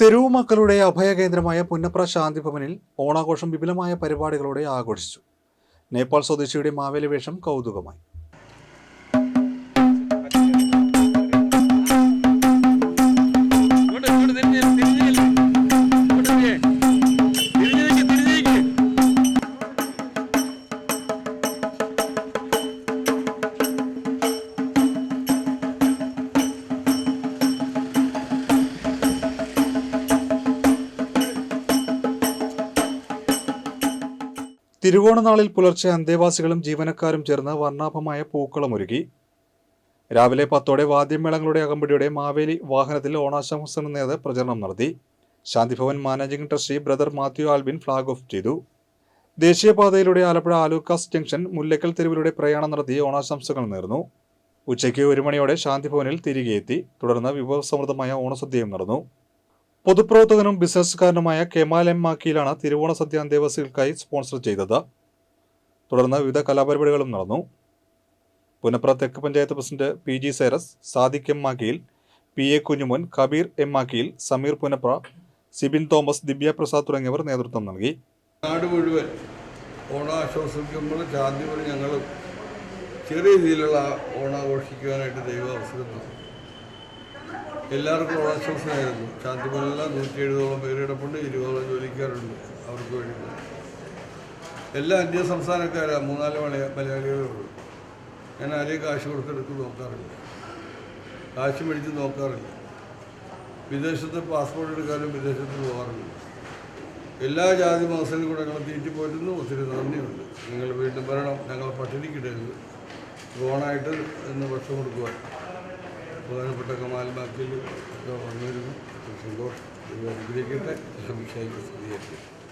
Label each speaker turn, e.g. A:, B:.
A: തെരുവു മക്കളുടെ അഭയകേന്ദ്രമായ പുന്നപ്ര ശാന്തിഭവനിൽ ഓണാഘോഷം വിപുലമായ പരിപാടികളോടെ ആഘോഷിച്ചു. നേപ്പാൾ സ്വദേശിയുടെ മാവേലി വേഷം കൗതുകമായി. തിരുവോണനാളിൽ പുലർച്ചെ അന്തേവാസികളും ജീവനക്കാരും ചേർന്ന് വർണാഭമായ പൂക്കളം ഒരുക്കി. രാവിലെ പത്തോടെ വാദ്യമേളങ്ങളുടെ അകമ്പടിയുടെ മാവേലി വാഹനത്തിൽ ഓണാശംസകൾ നേത് പ്രചരണം നടത്തി. Shanthibhavan managing trustee brother Mathew Albin flag off ചെയ്തു. ദേശീയപാതയിലൂടെ ആലപ്പുഴ ആലൂക്കാസ് ജംഗ്ഷൻ മുല്ലക്കൽ തെരുവിലൂടെ പ്രയാണം നടത്തി ഓണാശംസകൾ നേർന്നു. ഉച്ചയ്ക്ക് ഒരു മണിയോടെ ശാന്തിഭവനിൽ തിരികെ എത്തി തുടർന്ന് വിഭവസമൃദ്ധമായ ഓണസദ്യയും നടന്നു. പൊതുപ്രവർത്തകനും ബിസിനസ്സുകാരനുമായ കെമാൽ എം മാക്കിയിലാണ് തിരുവോണ സദ്യ അന്തേവാസികൾക്കായി സ്പോൺസർ ചെയ്തത്. തുടർന്ന് വിവിധ കലാപരിപാടികളും നടന്നു. പുനപ്ര തെക്ക് panchayat president P G Cyrus Sadiq M Makkiyil P A Kunjumon Kabeer M Makkiyil Sameer Punnapra Sibin Thomas Divya Prasad തുടങ്ങിയവർ നേതൃത്വം നൽകി.
B: നാട് മുഴുവൻ ഓണാശ്വസിക്കുമ്പോൾ ഞങ്ങളും ചെറിയ രീതിയിലുള്ള ഓണാഘോഷിക്കുവാനായിട്ട് ദൈവം അവസരം തന്നു എല്ലാവർക്കും ഓണാശംസയായിരുന്നു ശാന്തിപുരമെല്ലാം നൂറ്റി എഴുപതോളം പേര് ഇടപെട്ട് ഇരുപതോളം ജോലിക്കാരുണ്ട് അവർക്ക് വേണ്ടി എല്ലാ അന്യ സംസ്ഥാനക്കാരാണ് മൂന്നാൽ മലയ മലയാളികളേ ഉള്ളൂ ഞാൻ ആരെയും കാശ് കൊടുത്തെടുത്ത് നോക്കാറില്ല. കാശ് മേടിച്ച് നോക്കാറില്ല. വിദേശത്ത് പാസ്പോർട്ട് എടുക്കാനും വിദേശത്ത് പോകാറില്ല. എല്ലാ ജാതി മതസ്ഥരും കൂടെ ഞങ്ങൾ തീറ്റിപ്പോറ്റുന്നു ഒത്തിരി നന്ദിയുണ്ട്. നിങ്ങൾ വീണ്ടും വരണം. ഞങ്ങൾ പട്ടിണിക്കിടരുത്. ഓണായിട്ട് ഇന്ന് ഭക്ഷണം കൊടുക്കുവാൻ. പ്രധാനപ്പെട്ട കമാൽ ബാക്കിൽ വന്നിരുന്നു. സന്തോഷം. അനുഗ്രഹിക്കട്ടെ. ശ്രമിക്കായി സ്ഥിതിയായിരിക്കും